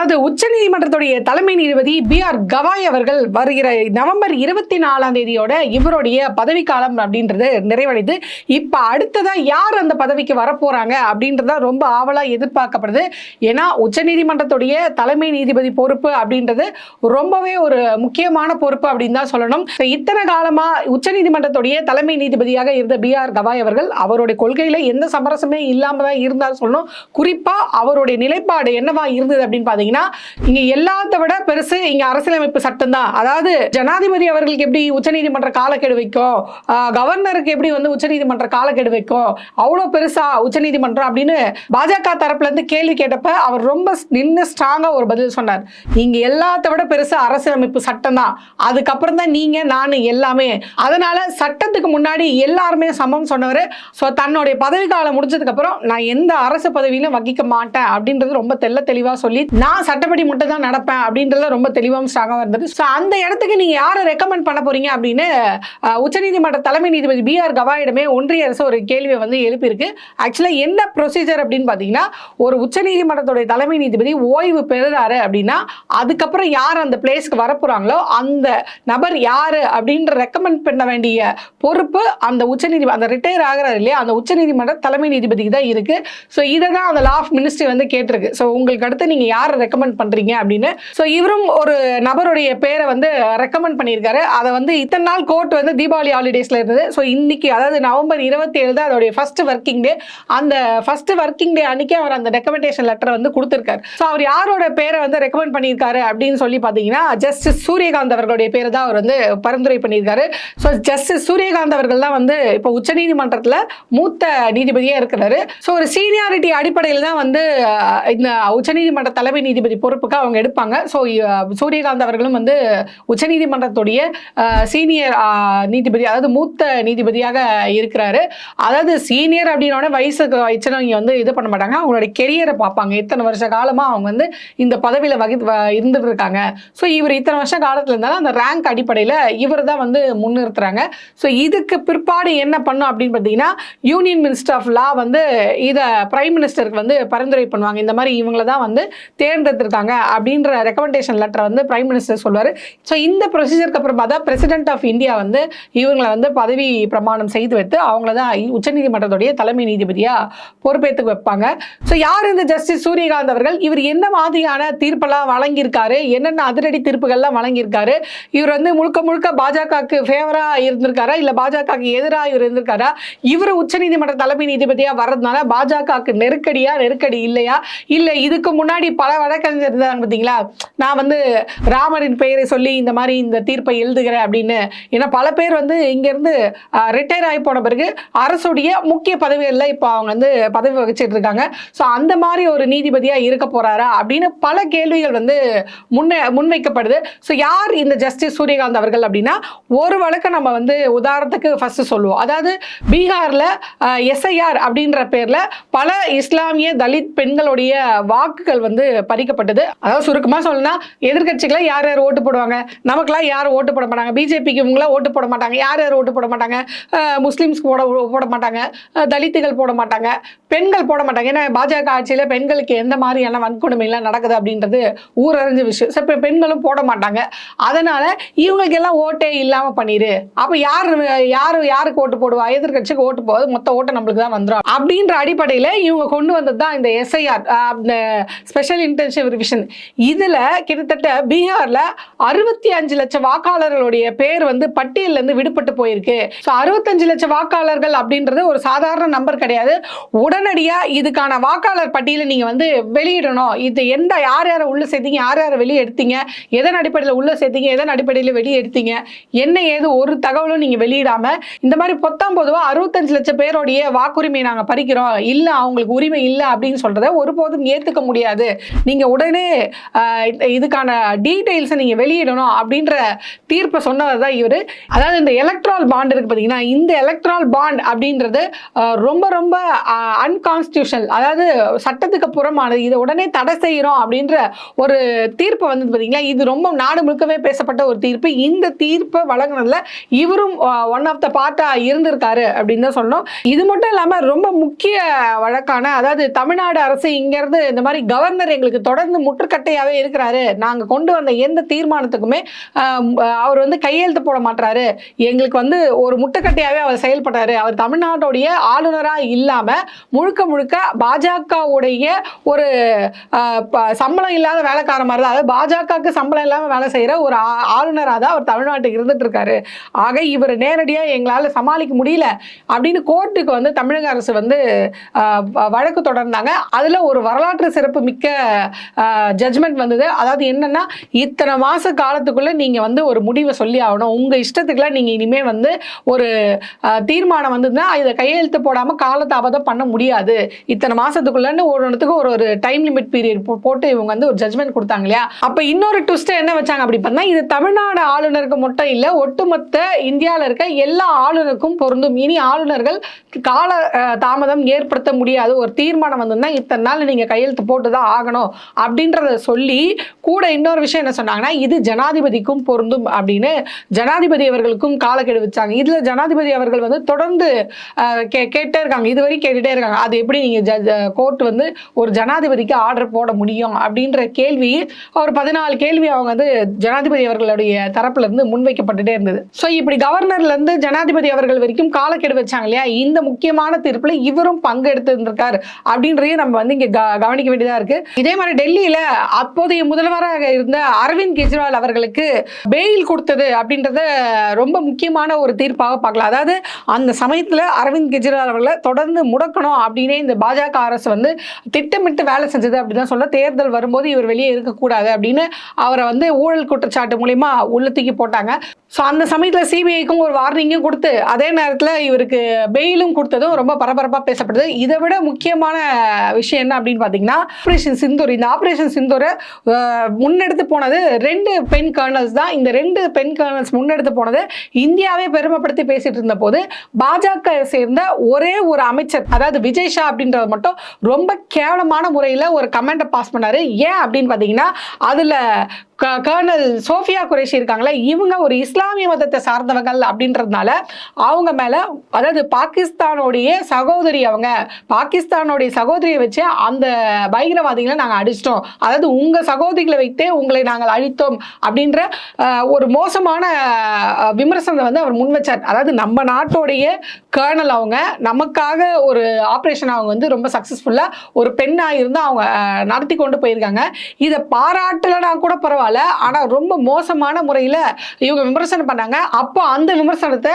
அதாவது உச்சநீதிமன்றத்துடைய தலைமை நீதிபதி பி ஆர் கவாய் அவர்கள் வருகிற நவம்பர் இருபத்தி நாலாம் தேதியோட இவருடைய பதவிக்காலம் அப்படின்றது நிறைவடைந்து இப்ப அடுத்ததா யார் அந்த பதவிக்கு வரப்போறாங்க அப்படின்றத ரொம்ப ஆவலா எதிர்பார்க்கப்படுது. ஏன்னா உச்சநீதிமன்றத்துடைய தலைமை நீதிபதி பொறுப்பு அப்படின்றது ரொம்பவே ஒரு முக்கியமான பொறுப்பு அப்படின்னு தான் சொல்லணும். இத்தனை காலமா உச்சநீதிமன்றத்துடைய தலைமை நீதிபதியாக இருந்த பி ஆர் கவாய் அவர்கள் அவருடைய கொள்கையில எந்த சமரசமே இல்லாம தான் இருந்தார் சொல்லணும். குறிப்பா அவருடைய நிலைப்பாடு என்னவா இருந்தது அப்படின்னு பார்த்தீங்கன்னா இங்கே எல்லாத்த விட பெருசு இங்கே அரசியலமைப்பு சட்டம் தான் அதாவது ஜனாதிபதி அவர்களுக்கு எப்படி உச்சநீதிமன்ற காலக்கெடு வைக்கும்? கவர்னருக்கு எப்படி வந்து உச்சநீதிமன்ற காலக்கெடு வைக்கும்? அவ்வளோ பெருசா உச்சநீதிமன்றம் அப்படின்னு பாஜக தரப்புல இருந்து கேள்வி கேட்டப்ப அவர் ரொம்ப நின்று ஸ்ட்ராங்காக ஒரு பதில் சொன்னார். இங்கே எல்லாத்த விட பெருசு அரசியலமைப்பு சட்டம் தான் அதுக்கப்புறம் தான் நீங்கள் நான் எல்லாமே. அதனால சட்டத்துக்கு முன்னாடி எல்லாருமே சமம் சொன்னவர் ஸோ தன்னுடைய பதவி காலம் முடிஞ்சதுக்கு அப்புறம் நான் எந்த அரசு பதவியிலும் வகிக்க மாட்டேன் அப்படின்றது ரொம்ப தெல்ல தெளிவாக சொல்லி நான் சட்டப்படி மட்டும் தான் நடப்பேன் அப்படின்றத ரொம்ப தெளிவாகவும் ஸ்ட்ராங்காக இருந்தது. ஸோ அந்த இடத்துக்கு நீங்கள் யாரை ரெக்கமெண்ட் பண்ண போகிறீங்க அப்படின்னு உச்சநீதிமன்ற தலைமை நீதிபதி பி ஆர் கவாயிடமே ஒன்றிய அரசு ஒரு கேள்வியை வந்து எழுப்பியிருக்கு. ஆக்சுவலாக என்ன ப்ரொசீஜர் அப்படின்னு பார்த்தீங்கன்னா ஒரு உச்சநீதிமன்றத்துடைய தலைமை நீதிபதி ஓய்வு பெறுறாரு அப்படின்னா அதுக்கப்புறம் யார் அந்த பிளேஸ்க்கு வரப்போகிறாங்களோ அந்த நபர் யார் அப்படின்ற ரெக்கமெண்ட் பண்ண வேண்டிய பொறுப்பு அந்த உச்சநீதி அந்த ரிட்டையர் ஆகிறார் இல்லையா அந்த உச்சநீதிமன்ற தலைமை நீதிபதிக்கு தான் இருக்குது ஸோ இதை தான் அந்த லா ஆஃப் மினிஸ்ட்ரி வந்து கேட்டிருக்கு. ஸோ உங்களுக்கு அடுத்து நீங்கள் யாரை ரெக்கமெண்ட் பண்றீங்க அப்படின்னு. ஸோ இவரும் ஒரு நபருடைய பேரை வந்து ரெக்கமெண்ட் பண்ணியிருக்காரு. அதை வந்து இத்தனை நாள் கோர்ட் வந்து தீபாவளி ஹாலிடேஸ்ல இருந்தது. ஸோ இன்னைக்கு அதாவது நவம்பர் இருபத்தி ஏழு தான் அதோடைய ஃபர்ஸ்ட் ஒர்க்கிங் டே அந்த ஃபர்ஸ்ட் ஒர்க்கிங் டே அன்னைக்கு அவர் அந்த ரெக்கமெண்டேஷன் லெட்டர் வந்து கொடுத்துருக்காரு. ஸோ அவர் யாரோட பேரை வந்து ரெக்கமெண்ட் பண்ணியிருக்காரு அப்படின்னு சொல்லி பார்த்தீங்கன்னா ஜஸ்டிஸ் சூரியகாந்த் அவர்களுடைய பேரை தான் அவர் வந்து பரிந்துரை பண்ணியிருக்காரு. ஸோ ஜஸ்டிஸ் சூரியகாந்த் அவர்கள் தான் வந்து இப்போ உச்சநீதிமன்றத்தில் மூத்த நீதிபதியாக இருக்கிறாரு. ஸோ ஒரு சீனியாரிட்டி அடிப்படையில் தான் வந்து இந்த உச்சநீதிமன்ற தலைமை நீதி நீதிபதி பொறுப்புக்கு அவங்க எடுப்பாங்க. ஸோ சூரியகாந்த் அவர்களும் வந்து உச்சநீதிமன்றத்துடைய சீனியர் நீதிபதி அதாவது மூத்த நீதிபதியாக இருக்கிறாரு. அதாவது சீனியர் அப்படின்னோட வயசுக்கு வச்சுனவங்க வந்து இது பண்ண மாட்டாங்க. அவங்களுடைய கெரியரை பார்ப்பாங்க. இத்தனை வருஷ காலமாக அவங்க வந்து இந்த பதவியில் வகி இருந்துட்டு இருக்காங்க ஸோ இவர் இத்தனை வருஷ காலத்தில் இருந்தாலும் அந்த ரேங்க் அடிப்படையில் இவர் தான் வந்து முன்னிறுத்துறாங்க. ஸோ இதுக்கு பிற்பாடு என்ன பண்ணும் அப்படின்னு பார்த்தீங்கன்னா யூனியன் மினிஸ்டர் ஆஃப் லா வந்து இதை பிரைம் மினிஸ்டருக்கு வந்து பரிந்துரை பண்ணுவாங்க. இந்த மாதிரி இவங்கள தான் வந்து தேர்ந்தெடுத்திருக்காங்க அப்படின்ற ரெக்கமெண்டேஷன் லெட்டரை வந்து பிரைம் மினிஸ்டர் சொல்வார் ஸோ இந்த ப்ரொசீஜருக்கு அப்புறமா தான் பிரசிடென்ட் ஆஃப் இந்தியா வந்து இவங்களை வந்து பதவி பிரமாணம் செய்து வைத்து அவங்கள தான் உச்சநீதிமன்றத்துடைய தலைமை நீதிபதியாக பொறுப்பேற்றுக்கு வைப்பாங்க. ஸோ யார் இந்த ஜஸ்டிஸ் சூரியகாந்த் அவர்கள்? இவர் என்ன மாதிரியான தீர்ப்பெல்லாம் வழங்கியிருக்காரு? என்னென்ன அதிரடி தீர்ப்புகள்லாம் வழங்கியிருக்காரு? இவர் வந்து முழுக்க முழுக்க பாஜகவுக்கு ஃபேவராக இருந்திருக்காரா? இல்லை பாஜகவுக்கு எதிராக இவர் இருந்திருக்காரா? இவர் உச்சநீதிமன்ற தலைமை நீதிபதியாக வர்றதுனால பாஜகவுக்கு நெருக்கடியா நெருக்கடி இல்லையா? இல்லை இதுக்கு முன்னாடி பல வழக்கறிஞர் பார்த்தீங்களா? நான் வந்து ராமரின் பெயரை சொல்லி இந்த மாதிரி இந்த தீர்ப்பை எழுதுகிறேன் அப்படின்னு. ஏன்னா பல பேர் வந்து இங்கேருந்து ரிட்டையர் ஆகி போன பிறகு அரசுடைய முக்கிய பதவிகளில் இப்போ அவங்க வந்து பதவி வகிச்சிட்டு இருக்காங்க. ஸோ அந்த மாதிரி ஒரு நீதிபதியாக இருக்க போறாரா அப்படின்னு பல கேள்விகள் வந்து முன்ன முன்வைக்கப்படுது. ஸோ யார் இந்த ஜஸ்டிஸ் சூரியகாந்த் அவர்கள் அப்படின்னா ஒரு வழக்கை நம்ம வந்து உதாரணத்துக்கு ஃபர்ஸ்ட் சொல்லுவோம். அதாவது பீகாரில் எஸ்ஐஆர் அப்படின்ற பேரில் பல இஸ்லாமிய தலித் பெண்களுடைய வாக்குகள் வந்து பறிக்கப்பட்டது அதாவது சுருக்கமாக சொல்லணும்னா எதிர்கட்சிகளை யார் யார் ஓட்டு போடுவாங்க? நமக்குலாம் யாரும் ஓட்டு போட மாட்டாங்க? பிஜேபிக்கு இவங்களாம் ஓட்டு போட மாட்டாங்க. யார் யார் ஓட்டு போட மாட்டாங்க? முஸ்லீம்ஸ்க்கு போட போட மாட்டாங்க. தலித்துகள் போட மாட்டாங்க. பெண்கள் போட மாட்டாங்க. ஏன்னா பாஜக ஆட்சியில் பெண்களுக்கு எந்த மாதிரியான வன்கொடுமைலாம் நடக்குது அப்படின்றது ஊரறிஞ்ச விஷயம். சரி இப்போ பெண்களும் போட மாட்டாங்க. அதனால இவங்களுக்கு எல்லாம் ஓட்டே இல்லாமல் பண்ணிடு அப்போ யார் யார் யாருக்கு ஓட்டு போடுவா? எதிர்க்கட்சிக்கு ஓட்டு போகுது. மொத்த ஓட்டு நம்மளுக்கு தான் வந்துடும் அப்படின்ற அடிப்படையில் இவங்க கொண்டு வந்தது தான் இந்த எஸ்ஐஆர் ஸ்பெஷல் இன்டென்சிவ் ரிவிஷன் இதில் கிட்டத்தட்ட பீகாரில் அறுபத்தி அஞ்சு லட்சம் வாக்காளர்களுடைய பேர் வந்து பட்டியலேருந்து விடுபட்டு போயிருக்கு. ஸோ அறுபத்தஞ்சு லட்சம் வாக்காளர்கள் அப்படின்றது ஒரு சாதாரண நம்பர் கிடையாது. உடனடியாக இதுக்கான வாக்காளர் பட்டியலை நீங்கள் வந்து வெளியிடணும். இது எந்த யார் யாரை உள்ள சேர்த்தீங்க யார் யாரை வெளியே எடுத்தீங்க எதன் அடிப்படையில் உள்ள சேர்த்தீங்க எதன் அடிப்படையில் வெளியே எடுத்தீங்க என்ன ஏது ஒரு தகவலும் நீங்கள் வெளியிடாம இந்த மாதிரி பொத்தாம் பொதுவாக அறுபத்தஞ்சு லட்சம் பேருடைய வாக்குரிமையை நாங்கள் பறிக்கிறோம். இல்லை அவங்களுக்கு உரிமை இல்லை அப்படின்னு சொல்கிறத ஒருபோதும் ஏற்றுக்க முடியாது. நீங்கள் நீங்கள் உடனே இதுக்கான டீட்டெயில்ஸை நீங்கள் வெளியிடணும் அப்படின்ற தீர்ப்பை சொன்னவர் தான் இவர். அதாவது இந்த எலக்ட்ரால் பாண்ட் இருக்கு பார்த்தீங்கன்னா இந்த எலக்ட்ரால் பாண்ட் அப்படின்றது ரொம்ப ரொம்ப அன்கான்ஸ்டியூஷனல் அதாவது சட்டத்துக்கு புறமானது இதை உடனே தடை செய்கிறோம் அப்படின்ற ஒரு தீர்ப்பு வந்து பார்த்தீங்களா இது ரொம்ப நாடு முழுக்கவே பேசப்பட்ட ஒரு தீர்ப்பு. இந்த தீர்ப்பை வழங்கினதுல இவரும் ஒன் ஆஃப் த பார்ட்டாக இருந்திருக்காரு அப்படின்னு தான் சொன்னோம் இது மட்டும் இல்லாமல் ரொம்ப முக்கிய வழக்கான அதாவது தமிழ்நாடு அரசு இங்கேருந்து இந்த மாதிரி கவர்னர் எங்களுக்கு தொடர்ந்து முற்றுக்கட்டையாகவே இருக்கிறாரு. நாங்கள் கொண்டு வந்த எந்த தீர்மானத்துக்குமே அவர் வந்து கையெழுத்து போட மாட்டாரு எங்களுக்கு வந்து ஒரு முட்டுக்கட்டையாகவே அவர் செயல்பட்டாரு. அவர் தமிழ்நாட்டுடைய ஆளுநராக இல்லாமல் முழுக்க முழுக்க பாஜகவுடைய ஒரு ப- சம்பளம் இல்லாத வேலைக்கார மாதிரி தான். அதாவது பாஜகவுக்கு சம்பளம் இல்லாமல் வேலை செய்கிற ஒரு ஆளுநராக தான் அவர் தமிழ்நாட்டுக்கு இருந்துட்டு இருக்காரு ஆக இவர் நேரடியாக எங்களால் சமாளிக்க முடியல அப்படின்னு கோர்ட்டுக்கு வந்து தமிழக அரசு வந்து வ- வழக்கு தொடர்ந்தாங்க. அதில் ஒரு வரலாற்று சிறப்பு மிக்க ஜட்ஜ்மெண்ட் வந்தது. அதாவது என்னன்னா இத்தனை மாத காலத்துக்குள்ளே நீங்கள் வந்து ஒரு முடிவை சொல்லி ஆகணும். உங்கள் இஷ்டத்துக்குலாம் நீங்கள் இனிமேல் வந்து ஒரு தீர்மானம் வந்ததுன்னா இதை கையெழுத்து போடாமல் காலதாமதம் பண்ண முடியாது. இத்தனை மாதத்துக்குள்ளேன்னு ஒரு ஒன்றுத்துக்கு ஒரு ஒரு டைம் லிமிட் பீரியட் போட்டு இவங்க வந்து ஒரு ஜட்மெண்ட் கொடுத்தாங்க இல்லையா? அப்போ இன்னொரு ட்விஸ்ட்டை என்ன வச்சாங்க அப்படி பண்ணால் இது தமிழ்நாடு ஆளுநருக்கு மட்டும் இல்லை ஒட்டுமொத்த இந்தியாவில் இருக்க எல்லா ஆளுநருக்கும் பொருந்தும். இனி ஆளுநர்கள் கால தாமதம் ஏற்படுத்த முடியாது. ஒரு தீர்மானம் வந்ததுன்னா இத்தனை நாள் நீங்கள் கையெழுத்து போட்டு தான் ஆகணும். அப்படின்றத சொல்லி கூட இன்னொரு விஷயம் என்ன சொன்னாங்கன்னா இது ஜனாதிபதிக்கும் பொருந்தும் அப்படின்னு ஜனாதிபதி அவர்களுக்கும் காலக்கெடு வச்சாங்க. இதில் ஜனாதிபதி அவர்கள் வந்து தொடர்ந்து கே கேட்டே இருக்காங்க. இது வரைக்கும் கேட்டுட்டே இருக்காங்க. அது எப்படி நீங்க கோர்ட் வந்து ஒரு ஜனாதிபதிக்கு ஆர்டர் போட முடியும் அப்படின்ற கேள்வி ஒரு பதினாலு கேள்வி அவங்க வந்து ஜனாதிபதி அவர்களுடைய தரப்புல இருந்து முன்வைக்கப்பட்டுட்டே இருந்தது. ஸோ இப்படி கவர்னர்ல இருந்து ஜனாதிபதி அவர்கள் வரைக்கும் காலக்கெடு வச்சாங்க இல்லையா? இந்த முக்கியமான தீர்ப்பில் இவரும் பங்கெடுத்து இருந்திருக்காரு அப்படின்றதையும் நம்ம வந்து இங்கே க- கவனிக்க வேண்டியதாக இருக்கு. இதே மாதிரி டெல்லியில அப்போதைய முதல்வராக இருந்த அரவிந்த் கெஜ்ரிவால் அவர்களுக்கு பெயில் கொடுத்தது அப்படின்றத ரொம்ப முக்கியமான ஒரு தீர்ப்பாக பார்க்கலாம். அதாவது அந்த சமயத்துல அரவிந்த் கெஜ்ரிவால் அவர்களை தொடர்ந்து முடக்கணும் அப்படின்னே இந்த பாஜக அரசு வந்து திட்டமிட்டு வேலை செஞ்சது அப்படிதான் சொல்ல தேர்தல் வரும்போது இவர் வெளியே இருக்கக்கூடாது அப்படின்னு அவரை வந்து ஊழல் குற்றச்சாட்டு மூலியமா உள்ள தூக்கி போட்டாங்க. ஸோ அந்த சமயத்தில் சிபிஐக்கும் ஒரு வார்னிங்கும் கொடுத்து அதே நேரத்தில் இவருக்கு பெயிலும் கொடுத்ததும் ரொம்ப பரபரப்பாக பேசப்படுது. இதை விட முக்கியமான விஷயம் என்ன அப்படின்னு பார்த்தீங்கன்னா ஆப்ரேஷன் சிந்தூர் இந்த ஆப்ரேஷன் சிந்தூரை முன்னெடுத்து போனது ரெண்டு பெண் கர்னல்ஸ் தான். இந்த ரெண்டு பெண் கர்னல்ஸ் முன்னெடுத்து போனது இந்தியாவே பெருமைப்படுத்தி பேசிட்டு இருந்த போது பாஜக சேர்ந்த ஒரே ஒரு அமைச்சர் அதாவது விஜய் ஷா அப்படின்றது மட்டும் ரொம்ப கேவலமான முறையில் ஒரு கமெண்ட்டை பாஸ் பண்ணார். ஏன் அப்படின்னு பார்த்தீங்கன்னா அதில் கர்னல் சோஃபியா குரேஷி இருக்காங்களே இவங்க ஒரு இஸ்லாமிய மதத்தை சார்ந்தவர்கள் அப்படின்றதுனால அவங்க மேலே அதாவது பாகிஸ்தானோடைய சகோதரி அவங்க பாகிஸ்தானுடைய சகோதரியை வச்சு அந்த பயங்கரவாதிகளை நாங்கள் அடிச்சிட்டோம். அதாவது உங்கள் சகோதரிகளை வைத்தே உங்களை நாங்கள் அழித்தோம் அப்படின்ற ஒரு மோசமான விமர்சனத்தை வந்து அவர் முன் வச்சார். அதாவது நம்ம நாட்டோடைய கர்னல் அவங்க நமக்காக ஒரு ஆப்ரேஷன் அவங்க வந்து ரொம்ப சக்ஸஸ்ஃபுல்லாக ஒரு பெண்ணாக இருந்து அவங்க நடத்தி கொண்டு போயிருக்காங்க. இதை பாராட்டலைனா கூட பரவாயில்ல. ஆனால் ரொம்ப மோசமான முறையில் இவங்க விமர்சனம் பண்ணாங்க. அப்போ அந்த விமர்சனத்தை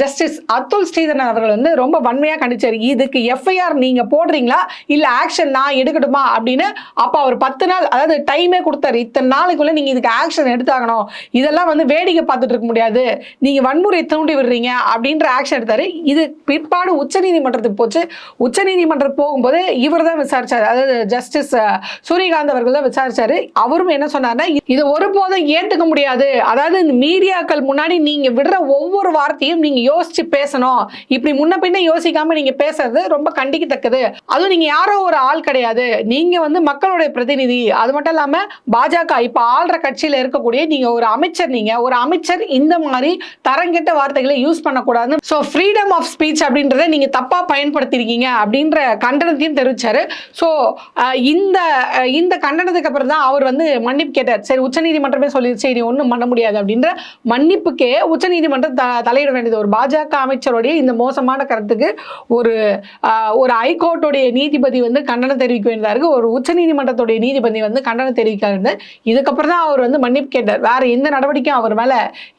ஜஸ்டிஸ் அத்துல் ஸ்ரீதரன் அவர்கள் வந்து ரொம்ப வன்மையாக கண்டிச்சார். இதுக்கு எஃப்ஐஆர் நீங்கள் போடுறீங்களா? இல்லை ஆக்ஷன் நான் எடுக்கட்டுமா? அப்படின்னு அப்போ அவர் பத்து நாள் அதாவது டைமே கொடுத்தாரு. இத்தனை நாளைக்குள்ளே நீங்கள் இதுக்கு ஆக்ஷன் எடுத்தாகணும். இதெல்லாம் வந்து வேடிக்கை பார்த்துட்டு இருக்க முடியாது. நீங்கள் வன்முறை தூண்டி விடுறீங்க அப்படின்ற ஆக்ஷன் எடுத்தார். இது பிற்பாடு உச்சநீதிமன்றத்துக்கு போச்சு. உச்சநீதிமன்றம் போகும்போது இவர் தான் விசாரிச்சார். அதாவது ஜஸ்டிஸ் சூரியகாந்த் அவர்கள் தான் விசாரிச்சாரு. அவரும் என்ன சொன்னார்னா இது ஒருபோதும் ஏற்றுக்க முடியாது. அதாவது இந்த மீடியாக்கள் முன்னாடி நீங்க விடுற ஒவ்வொரு வார்த்தையும் நீங்க யோசிச்சு பேசணும். இப்படி முன்ன பின்ன யோசிக்காம நீங்க பேசுறது ரொம்ப கண்டிக்கத்தக்கது. அதுவும் நீங்க யாரோ ஒரு ஆள் கிடையாது. நீங்க வந்து மக்களுடைய பிரதிநிதி. அது மட்டும் இல்லாம பாஜக இப்ப ஆள்ற கட்சியில இருக்கக்கூடிய நீங்க ஒரு அமைச்சர் நீங்க. ஒரு அமைச்சர் இந்த மாதிரி தரங்கெட்ட வார்த்தைகளை யூஸ் பண்ணக்கூடாது ஸோ ஃப்ரீடம் ஆஃப் ஸ்பீச் அப்படின்றத நீங்க தப்பா பயன்படுத்திருக்கீங்க அப்படின்ற கண்டனத்தையும் தெரிவிச்சாரு. ஸோ இந்த இந்த கண்டனத்துக்கு அப்புறம் தான் அவர் வந்து மன்னிப்பு கேட்டார். சரி உச்சநீதிமன்றமே சொல்லிடுச்சு இனி ஒன்றும் பண்ண முடியாது அப்படின்ற மன்னிப்புக்கே உச்சநீதிமன்றம் த தலையிட வேண்டியது. ஒரு பாஜக அமைச்சருடைய இந்த மோசமான கருத்துக்கு ஒரு ஒரு ஹைகோர்ட்டுடைய நீதிபதி வந்து கண்டனம் தெரிவிக்க வேண்டியதா இருக்குது ஒரு உச்சநீதிமன்றத்துடைய நீதிபதி வந்து கண்டனம் தெரிவிக்க இதுக்கப்புறம் தான் அவர் வந்து மன்னிப்பு கேட்டார். வேற எந்த நடவடிக்கையும் அவர் மேலே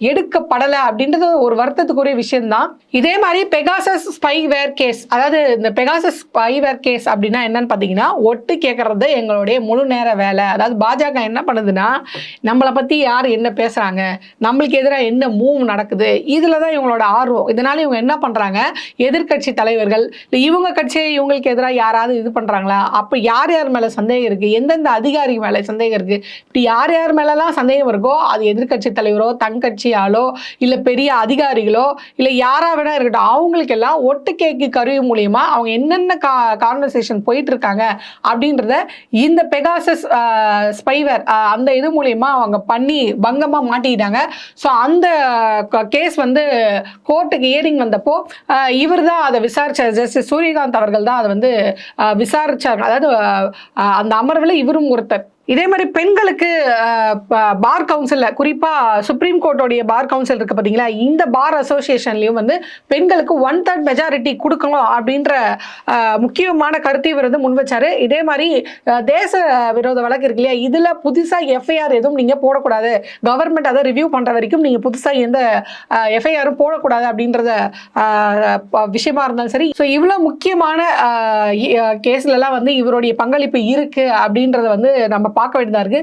எடுக்கப்படலை அப்படின்றது ஒரு வருத்தத்துக்குரிய விஷயம்தான். இதே மாதிரி பெகாசஸ் ஸ்பைவேர் கேஸ் அதாவது இந்த பெகாசஸ் ஸ்பைவேர் கேஸ் அப்படின்னா என்னன்னு பார்த்தீங்கன்னா ஒட்டு கேட்கறது எங்களுடைய முழு நேர வேலை. அதாவது பாஜக என்ன பண்ணுதுன்னா நம்மளை பத்தி யார் என்ன பேசுறாங்க? நம்மளுக்கு எதிராக என்ன மூவ் நடக்குது? இதுல தான் இவங்களோட ஆர்வம். இதனால இவங்க என்ன பண்றாங்க? எதிர்க்கட்சி தலைவர்கள் இல்லை இவங்க கட்சியை இவங்களுக்கு எதிராக யாராவது இது பண்றாங்களா? அப்போ யார் யார் மேல சந்தேகம் இருக்கு? எந்தெந்த அதிகாரி மேல சந்தேகம் இருக்கு? இப்படி யார் யார் மேலெலாம் சந்தேகம் இருக்கோ அது எதிர்க்கட்சி தலைவரோ தன் கட்சியாலோ இல்ல பெரிய அதிகாரிகளோ இல்லை யாரா வேணா இருக்கட்டும் அவங்களுக்கெல்லாம் ஒட்டு கேக்கு கருவி மூலியமா அவங்க என்னென்ன கா கான்வர்சேஷன் போயிட்டு இருக்காங்க அப்படின்றத இந்த பெகாசஸ் ஸ்பைவர் அந்த இது மூலியமா அவங்க பண்ணி பங்கமா மாட்டிக்கிட்டாங்க. ஸோ அந்த கேஸ் வந்து கோர்ட்டுக்கு ஏறிங் வந்தப்போ இவர் தான் அதை விசாரிச்சார். ஜஸ்டிஸ் சூரியகாந்த் அவர்கள் தான் அதை வந்து விசாரிச்சார். அதாவது அந்த அமர்வில் இவரும் ஒருத்தர். இதே மாதிரி பெண்களுக்கு பார் கவுன்சில்ல குறிப்பாக சுப்ரீம் கோர்ட்டோடைய பார் கவுன்சில் இருக்குது பார்த்தீங்களா இந்த பார் அசோசியேஷன்லேயும் வந்து பெண்களுக்கு ஒன் தேர்ட் மெஜாரிட்டி கொடுக்கணும் அப்படின்ற முக்கியமான கருத்தை இவர் வந்து முன் வச்சாரு. இதே மாதிரி தேச விரோத வழக்கு இருக்கு இல்லையா? இதில் புதுசாக எஃப்ஐஆர் எதுவும் நீங்க போடக்கூடாது. கவர்மெண்ட் அதை ரிவ்யூ பண்ற வரைக்கும் நீங்கள் புதுசாக எந்த எஃப்ஐஆரும் போடக்கூடாது அப்படின்றத விஷயமா இருந்தாலும் சரி. ஸோ இவ்வளோ முக்கியமான கேஸ்லலாம் வந்து இவருடைய பங்களிப்பு இருக்கு அப்படின்றத வந்து நம்ம பார்க்க வேண்டியதா இருக்கு.